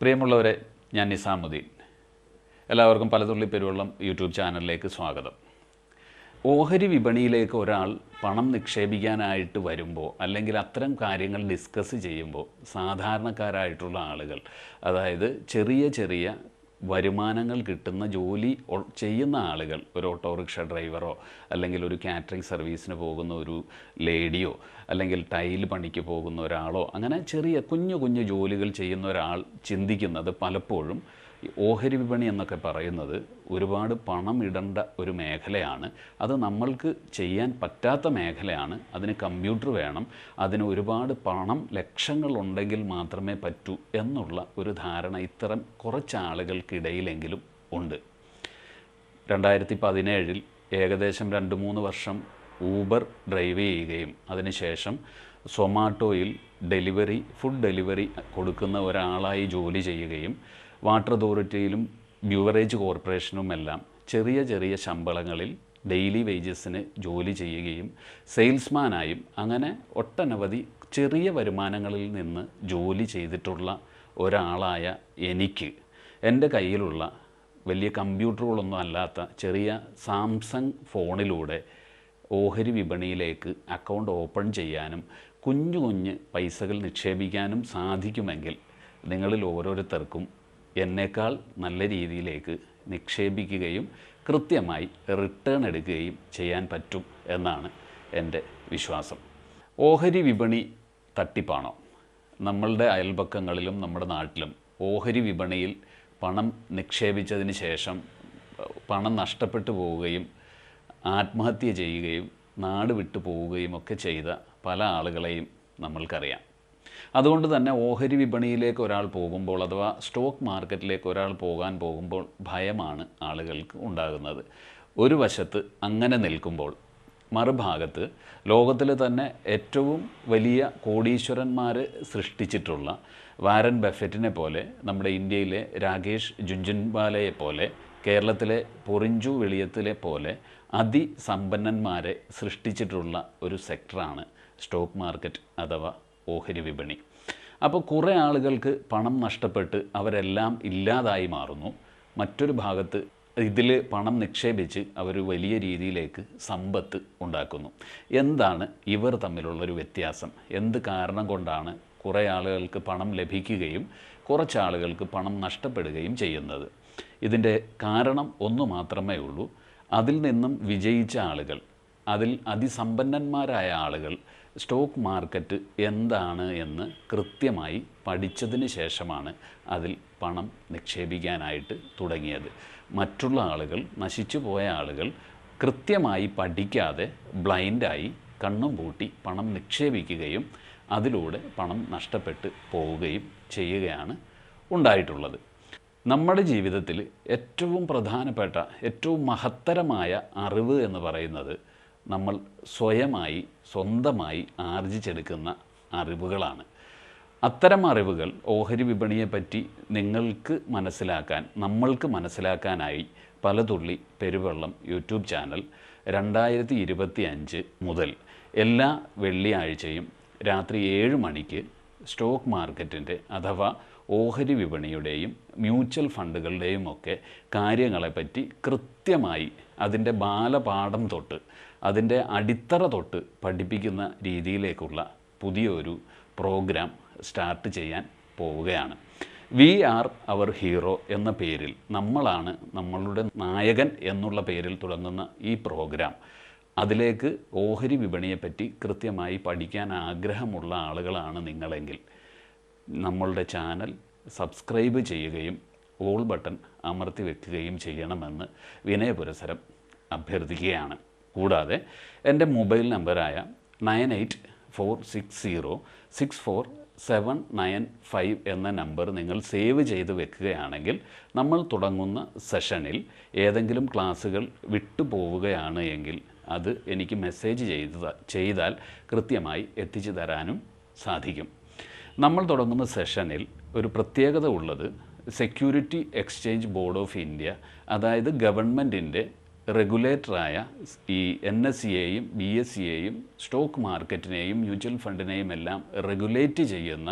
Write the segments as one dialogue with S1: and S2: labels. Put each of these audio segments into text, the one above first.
S1: പ്രിയമുള്ളവരെ ഞാൻ നിസാമുദ്ദീൻ. എല്ലാവർക്കും പലതുള്ളി പെരുവള്ളം യൂട്യൂബ് ചാനലിലേക്ക് സ്വാഗതം. ഓഹരി വിപണിയിലേക്ക് ഒരാൾ പണം നിക്ഷേപിക്കാനായിട്ട് വരുമ്പോൾ അല്ലെങ്കിൽ അത്തരം കാര്യങ്ങൾ ഡിസ്കസ് ചെയ്യുമ്പോൾ സാധാരണക്കാരായിട്ടുള്ള ആളുകൾ അതായത് ചെറിയ ചെറിയ വരുമാനങ്ങൾ കിട്ടുന്ന ജോലി ചെയ്യുന്ന ആളുകൾ ഒരു ഓട്ടോറിക്ഷ ഡ്രൈവറോ അല്ലെങ്കിൽ ഒരു കാറ്ററിംഗ് സർവീസിന് പോകുന്ന ഒരു ലേഡിയോ അല്ലെങ്കിൽ ടൈൽ പണിക്ക് പോകുന്ന ഒരാളോ അങ്ങനെ ചെറിയ കുഞ്ഞു കുഞ്ഞു ജോലികൾ ചെയ്യുന്ന ഒരാൾ ചിന്തിക്കുന്നത് പലപ്പോഴും ഈ ഓഹരി വിപണി എന്നൊക്കെ പറയുന്നത് ഒരുപാട് പണം ഇടേണ്ട ഒരു മേഖലയാണ്. അത് നമ്മൾക്ക് ചെയ്യാൻ പറ്റാത്ത മേഖലയാണ്. അതിന് കമ്പ്യൂട്ടർ വേണം. അതിന് ഒരുപാട് പണം ലക്ഷങ്ങളുണ്ടെങ്കിൽ മാത്രമേ പറ്റൂ എന്നുള്ള ഒരു ധാരണ ഇത്തരം കുറച്ച് ആളുകൾക്കിടയിലെങ്കിലും ഉണ്ട്. രണ്ടായിരത്തി പതിനേഴിൽ ഏകദേശം രണ്ട് മൂന്ന് വർഷം ഊബർ ഡ്രൈവ് ചെയ്യുകയും അതിനുശേഷം സൊമാറ്റോയിൽ ഡെലിവറി ഫുഡ് ഡെലിവറി കൊടുക്കുന്ന ഒരാളായി ജോലി ചെയ്യുകയും വാട്ടർ അതോറിറ്റിയിലും ബ്യൂവറേജ് കോർപ്പറേഷനുമെല്ലാം ചെറിയ ചെറിയ ശമ്പളങ്ങളിൽ ഡെയിലി വേജസിന് ജോലി ചെയ്യുകയും സെയിൽസ്മാനായും അങ്ങനെ ഒട്ടനവധി ചെറിയ വരുമാനങ്ങളിൽ നിന്ന് ജോലി ചെയ്തിട്ടുള്ള ഒരാളായ എനിക്ക് എന്റെ കയ്യിലുള്ള വലിയ കമ്പ്യൂട്ടറുകളൊന്നും അല്ലാത്ത ചെറിയ സാംസങ് ഫോണിലൂടെ ഓഹരി വിപണിയിലേക്ക് അക്കൗണ്ട് ഓപ്പൺ ചെയ്യാനും കുഞ്ഞു കുഞ്ഞ് പൈസകൾ നിക്ഷേപിക്കാനും സാധിക്കുമെങ്കിൽ നിങ്ങളിൽ ഓരോരുത്തർക്കും എന്നേക്കാൾ നല്ല രീതിയിലേക്ക് നിക്ഷേപിക്കുകയും കൃത്യമായി റിട്ടേൺ എടുക്കുകയും ചെയ്യാൻ പറ്റും എന്നാണ് എന്റെ വിശ്വാസം. ഓഹരി വിപണി തട്ടിപ്പാണോ? നമ്മളുടെ അയൽപക്കങ്ങളിലും നമ്മുടെ നാട്ടിലും ഓഹരി വിപണിയിൽ പണം നിക്ഷേപിച്ചതിന് ശേഷം പണം നഷ്ടപ്പെട്ടു പോവുകയും ആത്മഹത്യ ചെയ്യുകയും നാട് വിട്ടു പോവുകയും ഒക്കെ ചെയ്ത പല ആളുകളെയും നമ്മൾക്കറിയാം. അതുകൊണ്ട് തന്നെ ഓഹരി വിപണിയിലേക്ക് ഒരാൾ പോകുമ്പോൾ അഥവാ സ്റ്റോക്ക് മാർക്കറ്റിലേക്ക് ഒരാൾ പോകാൻ പോകുമ്പോൾ ഭയമാണ് ആളുകൾക്ക് ഉണ്ടാകുന്നത്. ഒരു വശത്ത് അങ്ങനെ നിൽക്കുമ്പോൾ മറുഭാഗത്ത് ലോകത്തിൽ തന്നെ ഏറ്റവും വലിയ കോടീശ്വരന്മാർ സൃഷ്ടിച്ചിട്ടുള്ള വാരൻ ബഫറ്റിനെ പോലെ നമ്മുടെ ഇന്ത്യയിലെ രാകേഷ് ജുഞ്ചുൻവാലയെ പോലെ കേരളത്തിലെ പൊറിഞ്ചു വെളിയത്തിലെ പോലെ അതിസമ്പന്നന്മാരെ സൃഷ്ടിച്ചിട്ടുള്ള ഒരു സെക്ടറാണ് സ്റ്റോക്ക് മാർക്കറ്റ് അഥവാ ഓഹരി വിപണി. അപ്പോൾ കുറേ ആളുകൾക്ക് പണം നഷ്ടപ്പെട്ട് അവരെല്ലാം ഇല്ലാതായി മാറുന്നു. മറ്റൊരു ഭാഗത്ത് ഇതിൽ പണം നിക്ഷേപിച്ച് അവർ വലിയ രീതിയിലേക്ക് സമ്പത്ത് ഉണ്ടാക്കുന്നു. എന്താണ് ഇവർ തമ്മിലുള്ളൊരു വ്യത്യാസം? എന്ത് കാരണം കൊണ്ടാണ് കുറേ ആളുകൾക്ക് പണം ലഭിക്കുകയും കുറച്ച് ആളുകൾക്ക് പണം നഷ്ടപ്പെടുകയും ചെയ്യുന്നത്? ഇതിന്റെ കാരണം ഒന്നു മാത്രമേ ഉള്ളൂ. അതിൽ നിന്നും വിജയിച്ച ആളുകൾ അതിൽ അതിസമ്പന്നന്മാരായ ആളുകൾ സ്റ്റോക്ക് മാർക്കറ്റ് എന്താണ് എന്ന് കൃത്യമായി പഠിച്ചതിന് ശേഷമാണ് അതിൽ പണം നിക്ഷേപിക്കാനായിട്ട് തുടങ്ങിയത്. മറ്റുള്ള ആളുകൾ നശിച്ചു പോയ ആളുകൾ കൃത്യമായി പഠിക്കാതെ ബ്ലൈൻഡായി കണ്ണും പൂട്ടി പണം നിക്ഷേപിക്കുകയും അതിലൂടെ പണം നഷ്ടപ്പെട്ട് പോവുകയും ചെയ്യുകയാണ് ഉണ്ടായിട്ടുള്ളത്. നമ്മുടെ ജീവിതത്തിൽ ഏറ്റവും പ്രധാനപ്പെട്ട ഏറ്റവും മഹത്തരമായ അറിവ് എന്ന് പറയുന്നത് നമ്മൾ സ്വയമായി സ്വന്തമായി ആർജിച്ചെടുക്കുന്ന അറിവുകളാണ്. അത്തരം അറിവുകൾ ഓഹരി വിപണിയെപ്പറ്റി നിങ്ങൾക്ക് മനസ്സിലാക്കാൻ നമ്മൾക്ക് മനസ്സിലാക്കാനായി പലതുള്ളി പെരുവെള്ളം യൂട്യൂബ് ചാനൽ രണ്ടായിരത്തി ഇരുപത്തി അഞ്ച് മുതൽ എല്ലാ വെള്ളിയാഴ്ചയും രാത്രി ഏഴ് മണിക്ക് സ്റ്റോക്ക് മാർക്കറ്റിന്റെ അഥവാ ഓഹരി വിപണിയുടെയും മ്യൂച്വൽ ഫണ്ടുകളുടെയും ഒക്കെ കാര്യങ്ങളെപ്പറ്റി കൃത്യമായി അതിന്റെ ബാലപാഠം തൊട്ട് അതിന്റെ അടിത്തറ തൊട്ട് പഠിപ്പിക്കുന്ന രീതിയിലേക്കുള്ള പുതിയൊരു പ്രോഗ്രാം സ്റ്റാർട്ട് ചെയ്യാൻ പോവുകയാണ്. വി ആർ അവർ ഹീറോ എന്ന പേരിൽ നമ്മളാണ് നമ്മളുടെ നായകൻ എന്നുള്ള പേരിൽ തുടങ്ങുന്ന ഈ പ്രോഗ്രാം. അതിലേക്ക് ഓഹരി വിപണിയെപ്പറ്റി കൃത്യമായി പഠിക്കാൻ ആഗ്രഹമുള്ള ആളുകളാണ് നിങ്ങളെങ്കിൽ നമ്മളുടെ ചാനൽ സബ്സ്ക്രൈബ് ചെയ്യുകയും ഓൾ ബട്ടൺ അമർത്തി വെക്കുകയും ചെയ്യണമെന്ന് വിനയപുരസരം അഭ്യർത്ഥിക്കുകയാണ്. കൂടാതെ എന്റെ മൊബൈൽ നമ്പറായ nine eight four six zero six four seven nine five എന്ന നമ്പർ നിങ്ങൾ സേവ് ചെയ്ത് വെക്കുകയാണെങ്കിൽ നമ്മൾ തുടങ്ങുന്ന സെഷനിൽ ഏതെങ്കിലും ക്ലാസ്സുകൾ വിട്ടുപോവുകയാണ് എങ്കിൽ അത് എനിക്ക് മെസ്സേജ് ചെയ്ത ചെയ്താൽ കൃത്യമായി എത്തിച്ചു തരാനും സാധിക്കും. നമ്മൾ തുടങ്ങുന്ന സെഷനിൽ ഒരു പ്രത്യേകത ഉള്ളത് security exchange board of India അതായത് ഗവൺമെന്റിന്റെ റെഗുലേറ്ററായ ഈ എൻ എസ് സിയെയും ബി എസ് സിയെയും സ്റ്റോക്ക് മാർക്കറ്റിനെയും മ്യൂച്വൽ ഫണ്ടിനെയും എല്ലാം റെഗുലേറ്റ് ചെയ്യുന്ന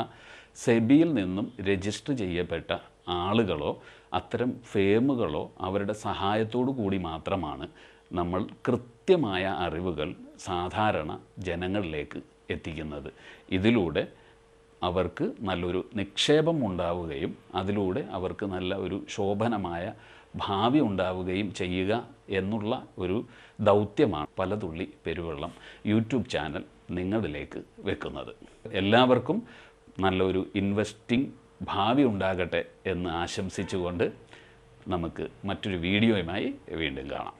S1: സെബിയിൽ നിന്നും രജിസ്റ്റർ ചെയ്യപ്പെട്ട ആളുകളോ അത്തരം ഫേമുകളോ അവരുടെ സഹായത്തോടു കൂടി മാത്രമാണ് നമ്മൾ കൃത്യമായ അറിവുകൾ സാധാരണ ജനങ്ങളിലേക്ക് എത്തിക്കുന്നത്. ഇതിലൂടെ അവർക്ക് നല്ലൊരു നിക്ഷേപം ഉണ്ടാവുകയും അതിലൂടെ അവർക്ക് നല്ല ഒരു ശോഭനമായ ഭാവി ഉണ്ടാവുകയും ചെയ്യുക എന്നുള്ള ഒരു ദൗത്യമാണ് പലതുള്ളി പെരുവെള്ളം യൂട്യൂബ് ചാനൽ നിങ്ങളിലേക്ക് വെക്കുന്നത്. എല്ലാവർക്കും നല്ലൊരു ഇൻവെസ്റ്റിംഗ് ഭാവി ഉണ്ടാകട്ടെ എന്ന് ആശംസിച്ചുകൊണ്ട് നമുക്ക് മറ്റൊരു വീഡിയോയുമായി വീണ്ടും കാണാം.